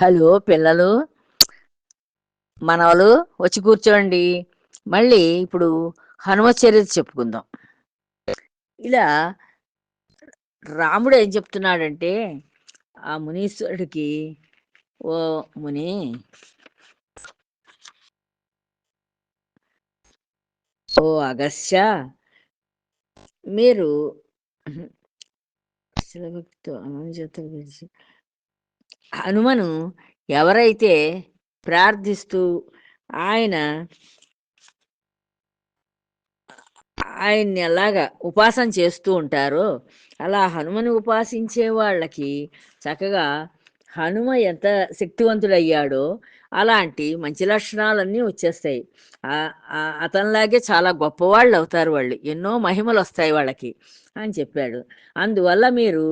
Hello పిల్లలు. మనవలు వచ్చి కూర్చోండి. మళ్ళీ ఇప్పుడు హనుమ చరిత్ర చెప్పుకుందాం. ఇలా రాముడు ఏం చెప్తున్నాడంటే ఆ మునీశ్వరుడికి ఓ ముని ఓ అగస్య మీరు శిలభక్తితో అనుజత గురించి హనుమను ఎవరైతే ప్రార్థిస్తూ ఆయన ఆయన్ని అలాగా ఉపాసన చేస్తూ ఉంటారో అలా హనుమని ఉపాసించే వాళ్ళకి చక్కగా హనుమ ఎంత శక్తివంతుడయ్యాడో అలాంటి మంచి లక్షణాలన్నీ వచ్చేస్తాయి. అతనిలాగే చాలా గొప్పవాళ్ళు అవుతారు వాళ్ళు. ఎన్నో మహిమలు వస్తాయి వాళ్ళకి అని చెప్పాడు. అందువల్ల మీరు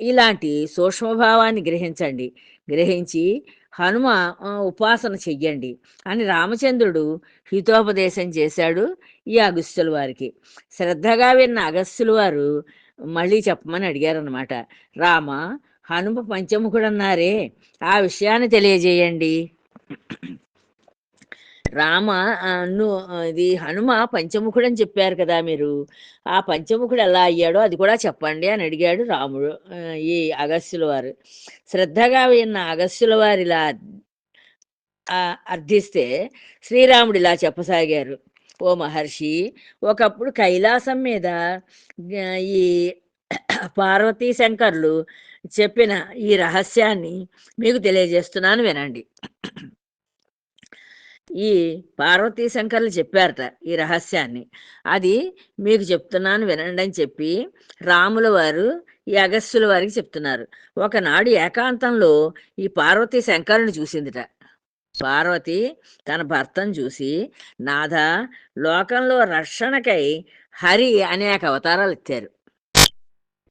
ఇలాంటి సూక్ష్మభావాన్ని గ్రహించండి. గ్రహించి హనుమ ఉపాసన చెయ్యండి అని రామచంద్రుడు హితోపదేశం చేశాడు ఈ అగస్త్యుల వారికి. శ్రద్ధగా విన్న అగస్త్యుల వారు మళ్ళీ చెప్పమని అడిగారనమాట రామ హనుమ పంచముఖుడన్నారే ఆ విషయాన్ని తెలియజేయండి. రామ ఇది హనుమ పంచముఖుడు అని చెప్పారు కదా మీరు. ఆ పంచముఖుడు ఎలా అయ్యాడో అది కూడా చెప్పండి అని అడిగాడు రాముడు ఈ అగస్త్యుల వారు. శ్రద్ధగా విన్న అగస్త్యుల వారు ఇలా అర్థిస్తే శ్రీరాముడు ఇలా చెప్పసాగారు. ఓ మహర్షి ఒకప్పుడు కైలాసం మీద ఈ పార్వతీ శంకర్లు చెప్పిన ఈ రహస్యాన్ని మీకు తెలియజేస్తున్నాను వినండి. ఈ పార్వతీ శంకర్లు చెప్పారట ఈ రహస్యాన్ని. అది మీకు చెప్తున్నాను వినండి అని చెప్పి రాముల వారు ఈ అగస్త్యుల వారికి చెప్తున్నారు. ఒకనాడు ఏకాంతంలో ఈ పార్వతీ శంకరుని చూసిందిట. పార్వతి తన భర్తను చూసి నాథ లోకంలో రక్షణకై హరి అనేక అవతారాలు ఎత్తారు.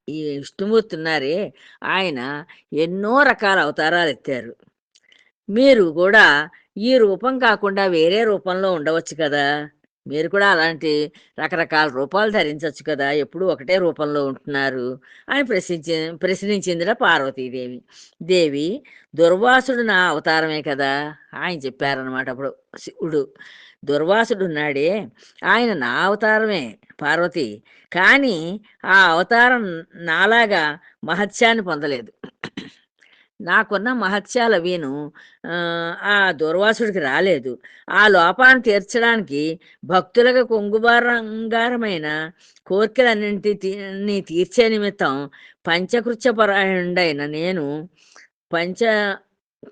ఈ విష్ణుమూర్తి ఉన్నారే ఆయన ఎన్నో రకాల అవతారాలు ఎత్తారు. మీరు కూడా ఈ రూపం కాకుండా వేరే రూపంలో ఉండవచ్చు కదా. మీరు కూడా అలాంటి రకరకాల రూపాలు ధరించవచ్చు కదా. ఎప్పుడు ఒకటే రూపంలో ఉంటున్నారు అని ప్రశ్నించి ప్రశ్నించిందిరా పార్వతీదేవి. దేవి దుర్వాసుడు నా అవతారమే కదా ఆయన చెప్పారనమాట అప్పుడు శివుడు. దుర్వాసుడు ఉన్నాడే ఆయన నా అవతారమే పార్వతి. కానీ ఆ అవతారం నాలాగా మహత్యాన్ని పొందలేదు. నాకున్న మహత్యాల వీను ఆ, దుర్వాసుడికి రాలేదు. ఆ లోపాన్ని తీర్చడానికి భక్తులకు కొంగుబారంగారమైన కోరికలన్నింటినీ తీర్చే నిమిత్తం పంచకృత్యపరాయణుడైన నేను పంచ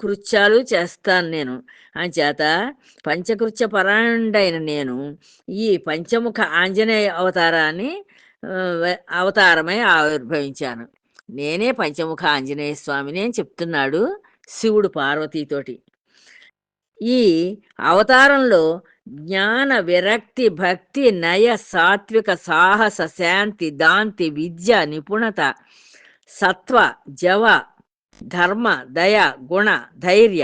కృత్యాలు చేస్తాను నేను. అంచేత పంచకృత్య పరాయణుడైన నేను ఈ పంచముఖ ఆంజనేయ అవతారాన్ని అవతారమై ఆవిర్భవించాను. నేనే పంచముఖ ఆంజనేయ స్వామిని అని చెప్తున్నాడు శివుడు పార్వతీతోటి ఈ అవతారంలో జ్ఞాన విరక్తి భక్తి నయ సాత్విక సాహస శాంతి దాంతి విద్య నిపుణత సత్వ జవ ధర్మ దయ గుణ ధైర్య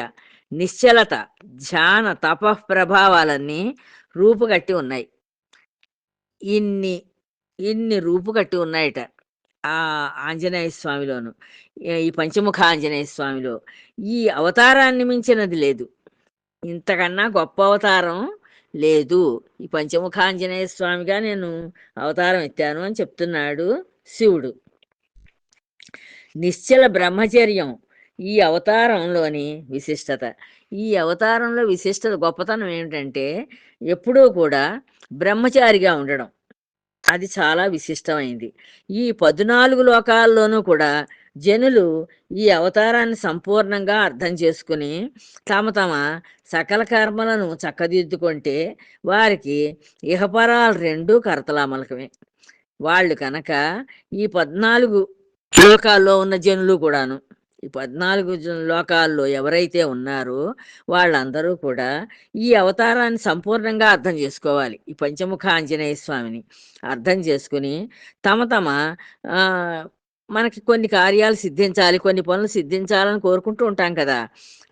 నిశ్చలత ధ్యాన తప ప్రభావాలన్నీ రూపుగట్టి ఉన్నాయి. ఇన్ని ఇన్ని రూపుగట్టి ఉన్నాయట. ఆ ఆంజనేయ స్వామిలోను. ఈ పంచముఖ ఆంజనేయ స్వామిలో. ఈ అవతారాన్ని మించినది లేదు. ఇంతకన్నా గొప్ప అవతారం లేదు. ఈ పంచముఖ ఆంజనేయ స్వామిగా నేను అవతారం ఎత్తాను అని చెప్తున్నాడు శివుడు. నిశ్చల బ్రహ్మచర్యం ఈ అవతారంలోని విశిష్టత. ఈ అవతారంలో విశిష్టత గొప్పతనం ఏమిటంటే ఎప్పుడూ కూడా బ్రహ్మచారిగా ఉండడం. అది చాలా విశిష్టమైంది. ఈ పద్నాలుగు లోకాల్లోనూ కూడా జనులు ఈ అవతారాన్ని సంపూర్ణంగా అర్థం చేసుకుని తమ తమ సకల కర్మలను చక్కదిద్దుకుంటే వారికి ఇహపరాలు రెండూ కరతలామలకమే వాళ్ళు కనుక ఈ పద్నాలుగు లోకాల్లో ఉన్న జనులు కూడాను ఈ పద్నాలుగు జ- లోకాల్లో ఎవరైతే ఉన్నారో వాళ్ళందరూ కూడా ఈ అవతారాన్ని సంపూర్ణంగా అర్థం చేసుకోవాలి. ఈ పంచముఖ ఆంజనేయ స్వామిని అర్థం చేసుకుని తమ తమ మనకి కొన్ని కార్యాలు సిద్ధించాలి కొన్ని పనులు సిద్ధించాలని కోరుకుంటూ ఉంటాం కదా.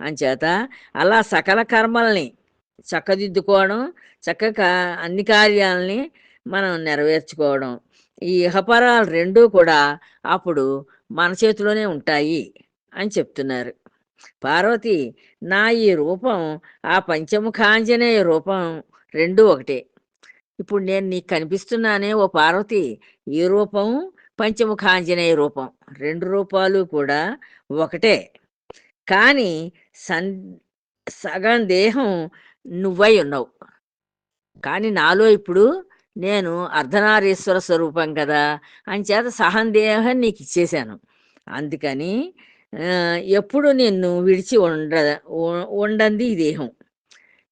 అంచేత అలా సకల కర్మల్ని చక్కదిద్దుకోవడం చక్కగా అన్ని కార్యాలని మనం నెరవేర్చుకోవడం ఈ ఇహపరాలు రెండూ కూడా అప్పుడు మన చేతిలోనే ఉంటాయి. అని చెప్తున్నారు. పార్వతి నా ఈ రూపం ఆ పంచముఖాంజనేయ రూపం రెండు ఒకటే. ఇప్పుడు నేను నీకు కనిపిస్తున్నానే ఓ పార్వతి ఈ రూపం పంచముఖాంజనేయ రూపం. రెండు రూపాలు కూడా ఒకటే. కానీ సన్ సగం దేహం నువ్వై ఉన్నావు. కానీ నాలో ఇప్పుడు నేను అర్ధనారీశ్వర స్వరూపం కదా అంచేత సహం దేహం నీకు ఇచ్చేశాను. అందుకని ఎప్పుడు నిన్ను విడిచి ఉండ ఉండంది ఈ దేహం.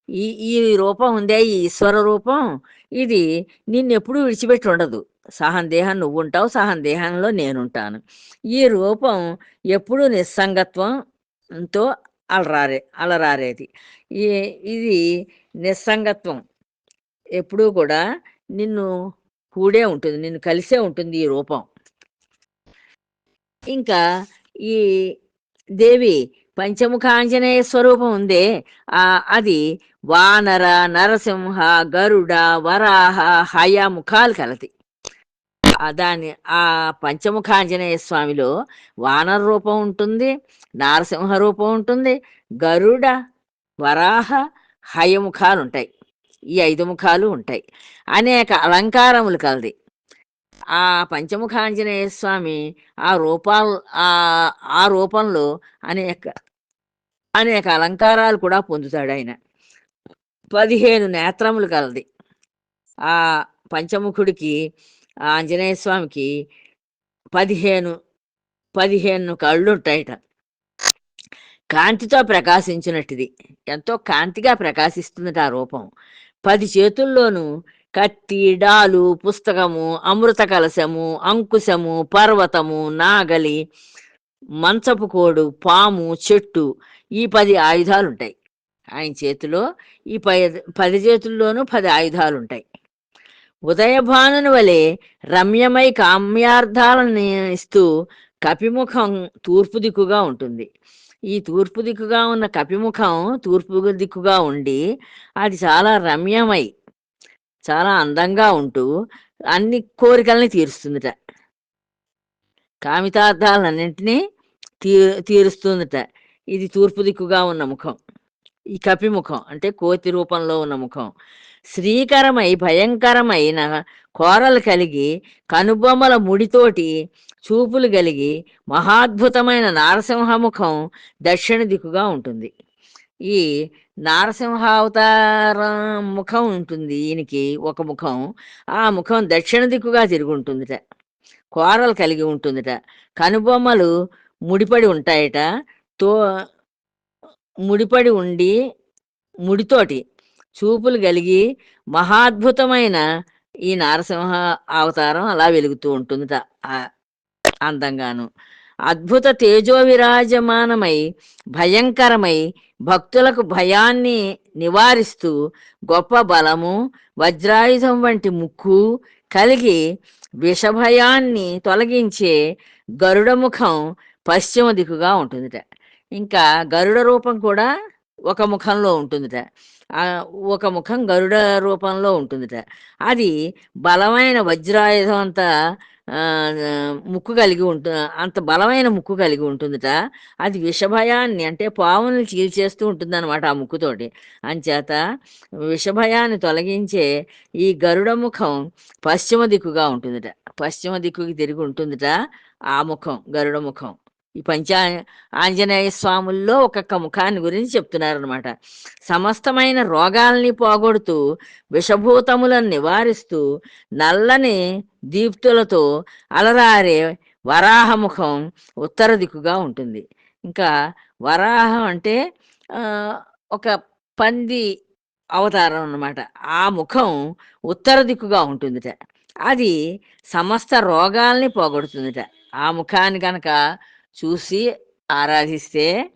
ఈ ఈ రూపం ఉందే ఈ ఈశ్వర రూపం. ఇది నిన్ను ఎప్పుడు విడిచిపెట్టి ఉండదు. సహం దేహం నువ్వు ఉంటావు సహం దేహంలో నేనుంటాను ఈ రూపం ఎప్పుడు నిస్సంగత్వంతో అలరారే అలరారేది. ఈ ఇది నిస్సంగత్వం. ఎప్పుడూ కూడా నిన్ను కూడే ఉంటుంది నిన్ను కలిసే ఉంటుంది ఈ రూపం. ఇంకా ఈ దేవి పంచముఖాంజనేయ స్వరూపం ఉందే. ఆ అది వానర నరసింహ గరుడ వరాహ హయా ముఖాలు కలది. దాని ఆ పంచముఖాంజనేయ స్వామిలో వానర రూపం ఉంటుంది నరసింహ రూపం ఉంటుంది గరుడ వరాహ హయముఖాలు ఉంటాయి. ఈ ఐదు ముఖాలు ఉంటాయి. అనేక అలంకారములు కలది. ఆ పంచముఖాంజనేయ స్వామి ఆ రూపాలు ఆ ఆ రూపంలో అనేక అనేక అలంకారాలు కూడా పొందుతాడు ఆయన. పదిహేను నేత్రములు కలది. ఆ పంచముఖుడికి ఆ ఆంజనేయ స్వామికి పదిహేను పదిహేను కళ్ళు ఉంటాయట కాంతితో ప్రకాశించినట్టుది. ఎంతో కాంతిగా ప్రకాశిస్తుందట ఆ రూపం. పది చేతుల్లోనూ కత్తి డాలు పుస్తకము అమృత కలశము అంకుశము పర్వతము నాగలి మంచపు కోడు పాము చెట్టు ఈ పది ఆయుధాలు ఉంటాయి ఆయన చేతిలో ఈ పది పది చేతుల్లోనూ పది ఆయుధాలు ఉంటాయి ఉదయభానుని వలె రమ్యమై కామ్యార్థాలను ఇస్తూ కపిముఖం తూర్పు దిక్కుగా ఉంటుంది. ఈ తూర్పు దిక్కుగా ఉన్న కపిముఖం తూర్పు దిక్కుగా ఉండి అది చాలా రమ్యమై చాలా అందంగా ఉంటూ అన్ని కోరికల్ని తీరుస్తుందిట. కామితార్థాలన్నింటినీ తీ తీరుస్తుందిట. ఇది తూర్పు దిక్కుగా ఉన్న ముఖం. ఈ కపిముఖం అంటే కోతి రూపంలో ఉన్న ముఖం. శ్రీకరమై భయంకరమైన కోరలు కలిగి కనుబొమ్మల ముడితోటి చూపులు కలిగి మహాద్భుతమైన నారసింహముఖం దక్షిణ దిక్కుగా ఉంటుంది. ఈ నారసింహావతారం ముఖం ఉంటుంది ఈయనకి ఒక ముఖం. ఆ ముఖం దక్షిణ దిక్కుగా తిరిగి ఉంటుందిట. కోరలు కలిగి ఉంటుందిట. కనుబొమ్మలు ముడిపడి ఉంటాయట. తో ముడిపడి ఉండి ముడితోటి చూపులు కలిగి మహాద్భుతమైన ఈ నారసింహ అవతారం అలా వెలుగుతూ ఉంటుందిట. అందంగాను. అద్భుత తేజో విరాజమానమై భయంకరమై భక్తులకు భయాన్ని నివారిస్తూ గొప్ప బలము వజ్రాయుధం వంటి ముక్కు కలిగి విషభయాన్ని తొలగించే గరుడ ముఖం పశ్చిమ దిక్కుగా ఉంటుందిట. ఇంకా గరుడ రూపం కూడా ఒక ముఖంలో ఉంటుందిట. ఒక ముఖం గరుడ రూపంలో ఉంటుందిట. అది బలమైన వజ్రాయుధం అంత ముక్కు కలిగి ఉంటు అంత బలమైన ముక్కు కలిగి ఉంటుందిట. అది విషభయాన్ని అంటే పావుని చీల్చేస్తూ ఉంటుందన్నమాట ఆ ముక్కుతోటి. అంచేత విషభయాన్ని తొలగించే ఈ గరుడ ముఖం పశ్చిమ దిక్కుగా ఉంటుందిట. పశ్చిమ దిక్కుకి తిరిగి ఉంటుందిట ఆ ముఖం గరుడ ముఖం. ఈ పంచా ఆంజనేయ స్వాముల్లో ఒక్కొక్క ముఖాన్ని గురించి చెప్తున్నారనమాట సమస్తమైన రోగాల్ని పోగొడుతూ విషభూతములను నివారిస్తూ నల్లని దీప్తులతో అలరారే వరాహముఖం ఉత్తర దిక్కుగా ఉంటుంది. ఇంకా వరాహం అంటే ఒక పంది అవతారం అన్నమాట. ఆ ముఖం ఉత్తర దిక్కుగా ఉంటుందిట. అది సమస్త రోగాల్ని పోగొడుతుందిట. ఆ ముఖాన్ని కనుక చూసి ఆరాధిస్తే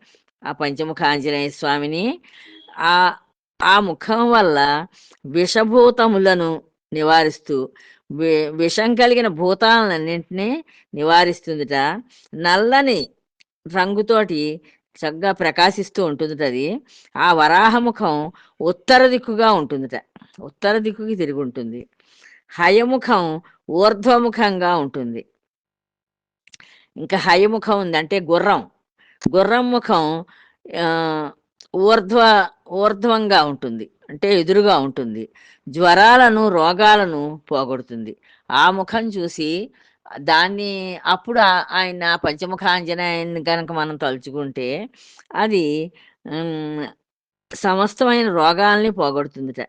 ఆ పంచముఖ ఆంజనేయ స్వామిని ఆ ఆ ముఖం వల్ల విషభూతములను నివారిస్తూ వి- విషం కలిగిన భూతాలన్నింటినీ నివారిస్తుందిట. నల్లని రంగుతోటి చక్కగా ప్రకాశిస్తూ ఉంటుందిట అది. ఆ వరాహముఖం ఉత్తర దిక్కుగా ఉంటుందిట. ఉత్తర దిక్కుకి తిరిగి ఉంటుంది. హయముఖం ఊర్ధ్వముఖంగా ఉంటుంది. ఇంకా హయముఖం ఉంది అంటే గుర్రం. గుర్రం ముఖం ఊర్ధ్వ ఊర్ధ్వంగా ఉంటుంది. అంటే ఎదురుగా ఉంటుంది. జ్వరాలను రోగాలను పోగొడుతుంది. ఆ ముఖం చూసి దాన్ని అప్పుడు ఆయన పంచముఖ ఆంజనేయుని కనుక మనం తలుచుకుంటే అది సమస్తమైన రోగాల్ని పోగొడుతుందిట.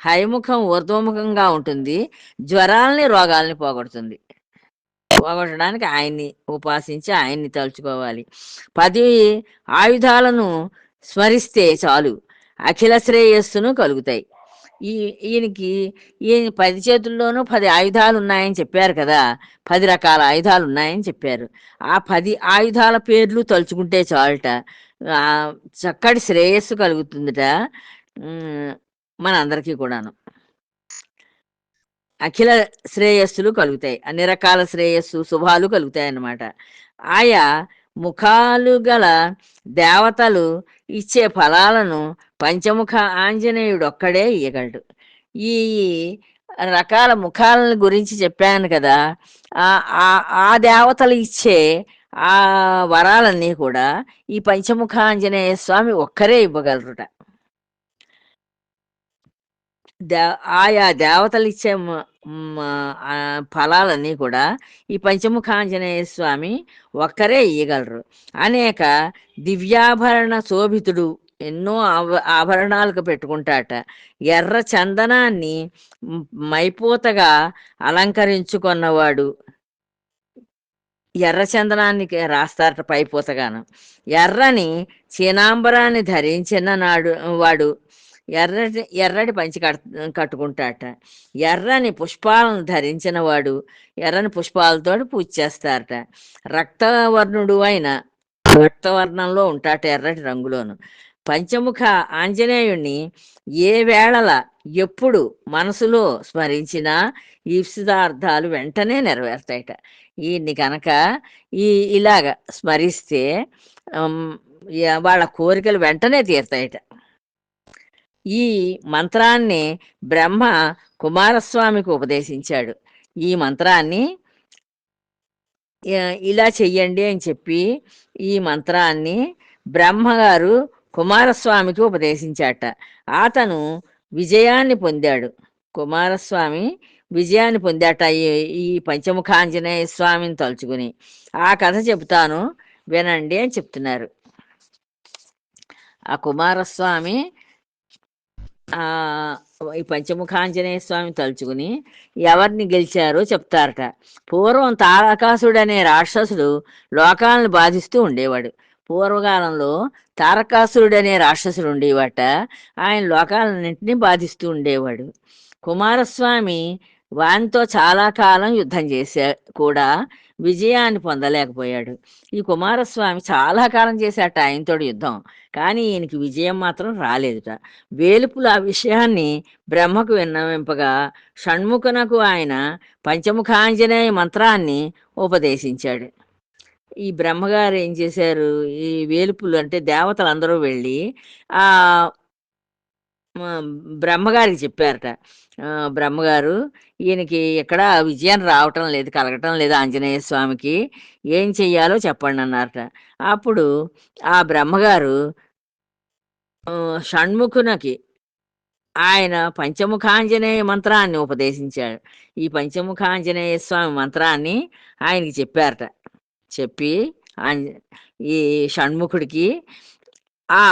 హైముఖం ఊర్ధ్వముఖంగా ఉంటుంది. జ్వరాలని రోగాల్ని పోగొడుతుంది. పోగొట్టడానికి ఆయన్ని ఉపాసించి ఆయన్ని తలుచుకోవాలి. పది ఆయుధాలను స్మరిస్తే చాలు అఖిల శ్రేయస్సును కలుగుతాయి. ఈ ఈయనకి ఈయన పది చేతుల్లోనూ పది ఆయుధాలు ఉన్నాయని చెప్పారు కదా పది రకాల ఆయుధాలు ఉన్నాయని చెప్పారు. ఆ పది ఆయుధాల పేర్లు తలుచుకుంటే చాలుట చక్కటి శ్రేయస్సు కలుగుతుందిట మనందరికీ కూడాను. అఖిల శ్రేయస్సులు కలుగుతాయి. అన్ని రకాల శ్రేయస్సు శుభాలు కలుగుతాయి అన్నమాట. ఆయా ముఖాలు గల దేవతలు ఇచ్చే ఫలాలను పంచముఖ ఆంజనేయుడు ఒక్కడే ఇయ్యగలడు. ఈ రకాల ముఖాలను గురించి చెప్పాను కదా ఆ ఆ- ఆ దేవతలు ఇచ్చే ఆ వరాలన్నీ కూడా ఈ పంచముఖ ఆంజనేయ స్వామి ఒక్కరే ఇవ్వగలరుట. దే ఆయా దేవతలు ఇచ్చే ఫలాలన్నీ కూడా ఈ పంచముఖాంజనేయ స్వామి ఒక్కరే ఇయ్యగలరు. అనేక దివ్యాభరణ శోభితుడు ఎన్నో ఆభరణాలకు పెట్టుకుంటాట. ఎర్ర చందనాన్ని మైపోతగా అలంకరించుకున్నవాడు ఎర్ర చందనానికి రాస్తారట పైపోతగాను. ఎర్రని చీనాంబరాన్ని ధరించిన నాడు వాడు ఎర్రటి ఎర్రటి పంచి కట్ కట్టుకుంటాట. ఎర్రని పుష్పాలను ధరించిన వాడు ఎర్రని పుష్పాలతో పూజ చేస్తారట. రక్తవర్ణుడు అయిన రక్తవర్ణంలో ఉంటాట ఎర్రటి రంగులోను. పంచముఖ ఆంజనేయుణ్ణి ఏ వేళల ఎప్పుడు మనసులో స్మరించినా ఈప్సితార్థాలు వెంటనే నెరవేరుతాయట. ఈయన్ని కనుక ఈ ఇలాగ స్మరిస్తే వాళ్ళ కోరికలు వెంటనే తీరుతాయట. ఈ మంత్రాన్ని బ్రహ్మ కుమారస్వామికి ఉపదేశించాడు. ఈ మంత్రాన్ని ఇలా చెయ్యండి అని చెప్పి ఈ మంత్రాన్ని బ్రహ్మగారు కుమారస్వామికి ఉపదేశించాట. అతను విజయాన్ని పొందాడు. కుమారస్వామి విజయాన్ని పొందాట ఈ ఈ పంచముఖాంజనేయ స్వామిని తలుచుకుని. ఆ కథ చెబుతాను వినండి అని చెప్తున్నారు. ఆ కుమారస్వామి ఈ పంచముఖాంజనేయ స్వామి తలుచుకుని ఎవరిని గెలిచారో చెప్తారట. పూర్వం తారకాసుడు అనే రాక్షసుడు లోకాలను బాధిస్తూ ఉండేవాడు. పూర్వకాలంలో తారకాసురుడు అనే రాక్షసుడు ఉండేవాట. ఆయన లోకాలన్నింటినీ బాధిస్తూ ఉండేవాడు. కుమారస్వామి వానితో చాలా కాలం యుద్ధం చేశా కూడా విజయాన్ని పొందలేకపోయాడు. ఈ కుమారస్వామి చాలా కాలం చేశాట ఆయనతోడు యుద్ధం. కానీ ఈయనకి విజయం మాత్రం రాలేదుట. వేలుపుల ఆ విషయాన్ని బ్రహ్మకు విన్నవింపగా షణ్ముఖనకు ఆయన పంచముఖాంజనేయ మంత్రాన్ని ఉపదేశించాడు. ఈ బ్రహ్మగారు ఏం చేశారు? ఈ వేలుపులు అంటే దేవతలు అందరూ వెళ్ళి ఆ బ్రహ్మగారికి చెప్పారట. బ్రహ్మగారు ఈయనకి ఎక్కడ విజయం రావటం లేదు కలగటం లేదు ఆంజనేయ స్వామికి. ఏం చెయ్యాలో చెప్పండి అన్నారట. అప్పుడు ఆ బ్రహ్మగారు షణ్ముఖునకి ఆయన పంచముఖాంజనేయ మంత్రాన్ని ఉపదేశించాడు. ఈ పంచముఖాంజనేయ స్వామి మంత్రాన్ని ఆయనకి చెప్పారట. చెప్పి ఈ షణ్ముఖుడికి ఆ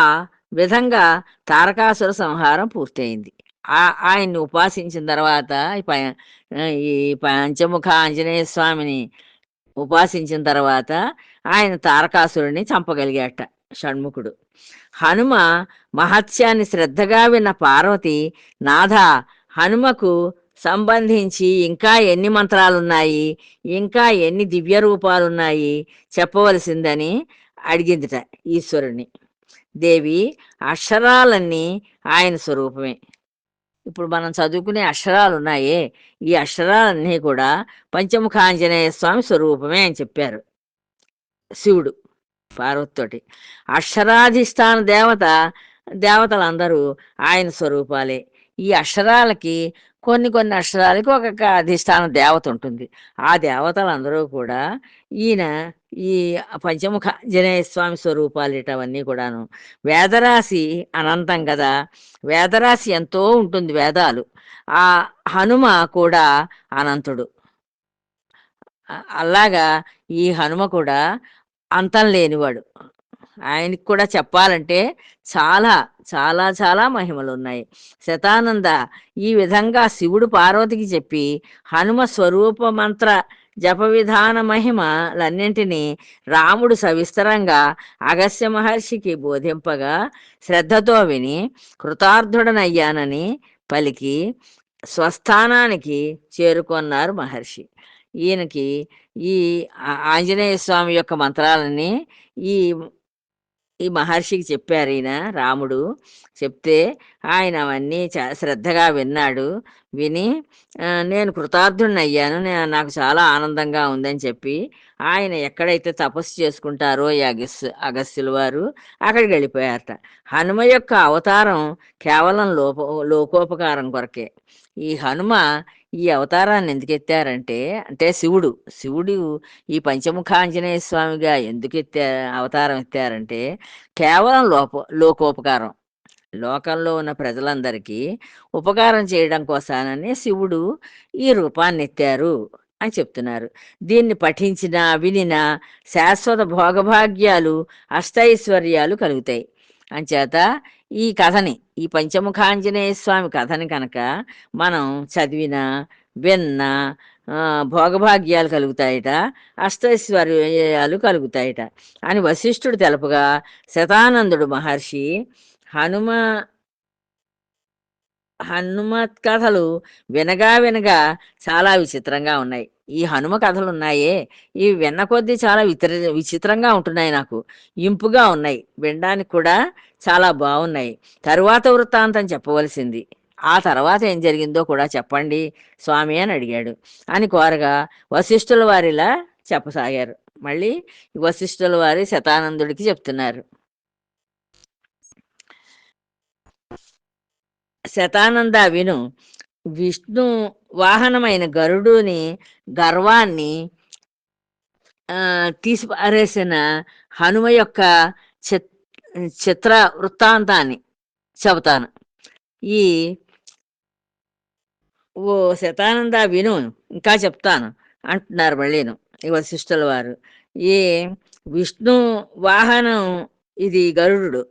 విధంగా తారకాసుర సంహారం పూర్తయింది. ఆ ఆయన్ని ఉపాసించిన తర్వాత ఈ ప- ఈ పంచముఖ ఆంజనేయ స్వామిని ఉపాసించిన తర్వాత ఆయన తారకాసురుడిని చంపగలిగాట షణ్ముఖుడు. హనుమ మహత్యాన్ని శ్రద్ధగా విన్న పార్వతి నాథ హనుమకు సంబంధించి ఇంకా ఎన్ని మంత్రాలున్నాయి? ఇంకా ఎన్ని దివ్య రూపాలున్నాయి చెప్పవలసిందని అడిగిందిట ఈశ్వరుని దేవి అక్షరాలన్నీ ఆయన స్వరూపమే. ఇప్పుడు మనం చదువుకునే అక్షరాలు ఉన్నాయే ఈ అక్షరాలన్నీ కూడా పంచముఖాంజనేయ స్వామి స్వరూపమే అని చెప్పారు శివుడు పార్వతితోటి. అక్షరాధిష్టాన దేవత దేవతలందరూ ఆయన స్వరూపాలే. ఈ అక్షరాలకి కొన్ని కొన్ని అక్షరాలకి ఒక అధిష్టాన దేవత ఉంటుంది. ఆ దేవతలందరూ కూడా ఈయన ఈ పంచముఖ ఆంజనేయ స్వామి స్వరూపాలు ఇటవన్నీ కూడాను వేదరాశి అనంతం కదా వేదరాశి ఎంతో ఉంటుంది వేదాలు. ఆ హనుమ కూడా అనంతుడు. అలాగా ఈ హనుమ కూడా అంతం లేనివాడు. ఆయనకి కూడా చెప్పాలంటే చాలా చాలా చాలా మహిమలు ఉన్నాయి శతానంద ఈ విధంగా శివుడు పార్వతికి చెప్పి హనుమ స్వరూప మంత్ర జప విధాన మహిమలన్నింటినీ రాముడు సవిస్తరంగా అగస్య మహర్షికి బోధింపగా శ్రద్ధతో విని కృతార్థుడనయ్యానని పలికి స్వస్థానానికి చేరుకున్నారు మహర్షి. ఈయనకి ఈ ఆంజనేయ స్వామి యొక్క మంత్రాలని ఈ ఈ మహర్షికి చెప్పారు ఈయన రాముడు. చెప్తే ఆయన అవన్నీ శ్రద్ధగా విన్నాడు. విని నేను కృతార్థుడిని అయ్యాను నాకు చాలా ఆనందంగా ఉందని చెప్పి ఆయన ఎక్కడైతే తపస్సు చేసుకుంటారో ఈ అగస్సు అగస్సులు వారు అక్కడికి వెళ్ళిపోయారట. హనుమ యొక్క అవతారం కేవలం లోప లోకోపకారం కొరకే. ఈ హనుమ ఈ అవతారాన్ని ఎందుకు ఎత్తారంటే అంటే శివుడు శివుడు ఈ పంచముఖ ఆంజనేయ స్వామిగా ఎందుకు ఎత్తా అవతారం ఎత్తారంటే కేవలం లోప లోకోపకారం. లోకంలో ఉన్న ప్రజలందరికీ ఉపకారం చేయడం కోసానని శివుడు ఈ రూపాన్ని ఎత్తారు అని చెప్తున్నారు. దీన్ని పఠించిన వినినా శాశ్వత భోగభాగ్యాలు అష్టైశ్వర్యాలు కలుగుతాయి. అంచేత ఈ కథని ఈ పంచముఖాంజనేయ స్వామి కథని కనుక మనం చదివిన విన్న భోగభాగ్యాలు కలుగుతాయట అష్టైశ్వర్యాలు కలుగుతాయట అని వశిష్ఠుడు తెలుపగా శతానందుడు మహర్షి హనుమ హనుమత్ కథలు వినగా వినగా చాలా విచిత్రంగా ఉన్నాయి. ఈ హనుమ కథలు ఉన్నాయే ఇవి విన్న కొద్దీ చాలా విచిత్ర విచిత్రంగా ఉంటున్నాయి నాకు. ఇంపుగా ఉన్నాయి. వినడానికి కూడా చాలా బాగున్నాయి. తరువాత వృత్తాంతం చెప్పవలసింది. ఆ తర్వాత ఏం జరిగిందో కూడా చెప్పండి స్వామి అని అడిగాడు. అని కోరగా వశిష్ఠుల వారిలా చెప్పసాగారు. మళ్ళీ వశిష్ఠుల వారి శతానందుడికి చెప్తున్నారు. శతానంద విను విష్ణు వాహనమైన గరుడుని గర్వాన్ని ఆ, హనుమ యొక్క చిత్ చిత్ర వృత్తాంతాన్ని చెబుతాను. ఈ ఓ శతానంద విను ఇంకా చెప్తాను అంటున్నారు మళ్ళీను ఈ వశిష్ఠుల వారు. ఈ విష్ణు వాహనం ఇది గరుడు.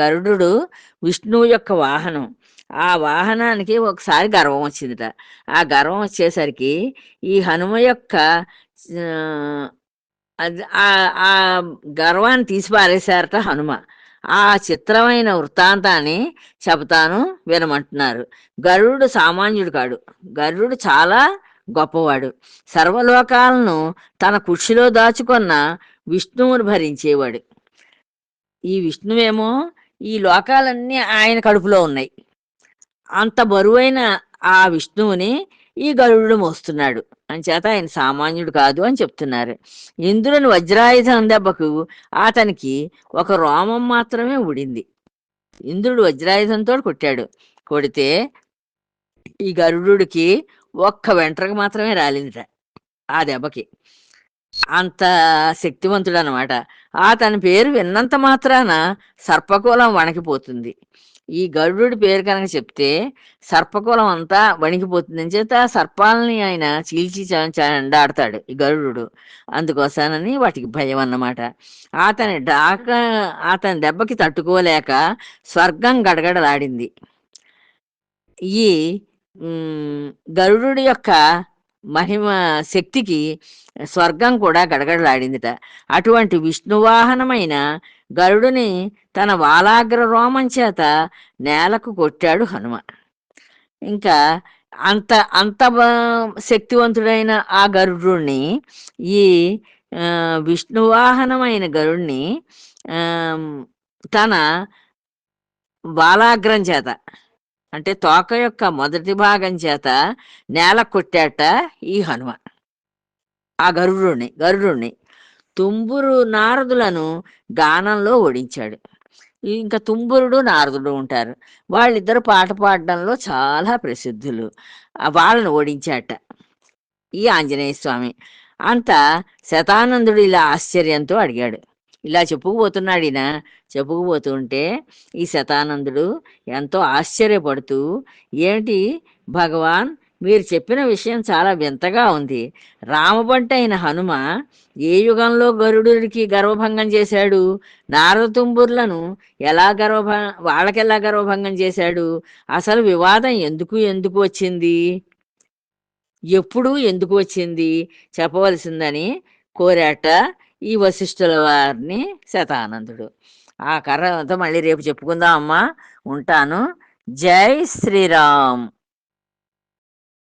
గరుడు విష్ణువు యొక్క వాహనం. ఆ వాహనానికి ఒకసారి గర్వం వచ్చిందిట. ఆ గర్వం వచ్చేసరికి ఈ హనుమ యొక్క ఆ, గర్వాన్ని తీసిపారేశారట హనుమ. ఆ చిత్రమైన వృత్తాంతాన్ని చెబుతాను వినమంటున్నారు. గరుడు సామాన్యుడు కాడు. గరుడు చాలా గొప్పవాడు. సర్వలోకాలను తన కుక్షిలో దాచుకున్న విష్ణువును భరించేవాడు. ఈ విష్ణువేమో ఈ లోకాలన్నీ ఆయన కడుపులో ఉన్నాయి. అంత బరువైన ఆ విష్ణువుని ఈ గరుడు మోస్తున్నాడు. అంచేత ఆయన సామాన్యుడు కాదు అని చెప్తున్నారు. ఇంద్రుని వజ్రాయుధం దెబ్బకు అతనికి ఒక రోమం మాత్రమే ఉడింది ఇంద్రుడు వజ్రాయుధంతో కొట్టాడు. కొడితే ఈ గరుడుకి ఒక్క వెంట్రకు మాత్రమే రాలిందిట ఆ దెబ్బకి. అంత శక్తివంతుడు అనమాట అతని పేరు విన్నంత మాత్రాన సర్పకులం వణికిపోతుంది. ఈ గరుడు పేరు కనుక చెప్తే సర్పకులం అంతా వణికిపోతుంది అని చేత సర్పాలని ఆయన చీల్చి చాడతాడు ఈ గరుడు. అందుకోసానని వాటికి భయం అన్నమాట. అతని డాక అతని దెబ్బకి తట్టుకోలేక స్వర్గం గడగడలాడింది. ఈ గరుడు యొక్క మహిమ శక్తికి స్వర్గం కూడా గడగడలాడిందిట. అటువంటి విష్ణువాహనమైన గరుడుని తన వాలాగ్ర రోమం చేత నేలకు కొట్టాడు హనుమ. ఇంకా అంత అంత శక్తివంతుడైన ఆ గరుడుని ఈ విష్ణువాహనమైన గరుడిని తన బాలాగ్రం చేత అంటే తోక యొక్క మొదటి భాగం చేత నేల కొట్టాట ఈ హనుమ. ఆ గరుడుని గరుడుని తుంబురు నారదులను గానంలో ఓడించాడు. ఇంకా తుంబురుడు నారదుడు ఉంటారు. వాళ్ళిద్దరు పాట పాడడంలో చాలా ప్రసిద్ధులు. వాళ్ళను వాళ్ళని ఓడించాట ఈ ఆంజనేయ స్వామి. అంత శతానందుడు ఇలా ఆశ్చర్యంతో అడిగాడు. ఇలా చెప్పుకుపోతున్నాడు ఈయన చెప్పుకుపోతుంటే ఈ శతానందుడు ఎంతో ఆశ్చర్యపడుతూ ఏమిటి భగవాన్ మీరు చెప్పిన విషయం చాలా వింతగా ఉంది. రామబంట అయిన హనుమ ఏ యుగంలో గరుడుడికి గర్వభంగం చేశాడు? నారద తుంబుర్లను ఎలా గర్వభ వాళ్ళకెలా గర్వభంగం చేశాడు? అసలు వివాదం ఎందుకు ఎందుకు వచ్చింది? ఎప్పుడు ఎందుకు వచ్చింది? చెప్పవలసిందని కోరాట ఈ వశిష్ఠుల వారిని శతానందుడు. ఆ కర్రతో మళ్ళీ రేపు చెప్పుకుందాం అమ్మా. ఉంటాను. జై శ్రీరామ్.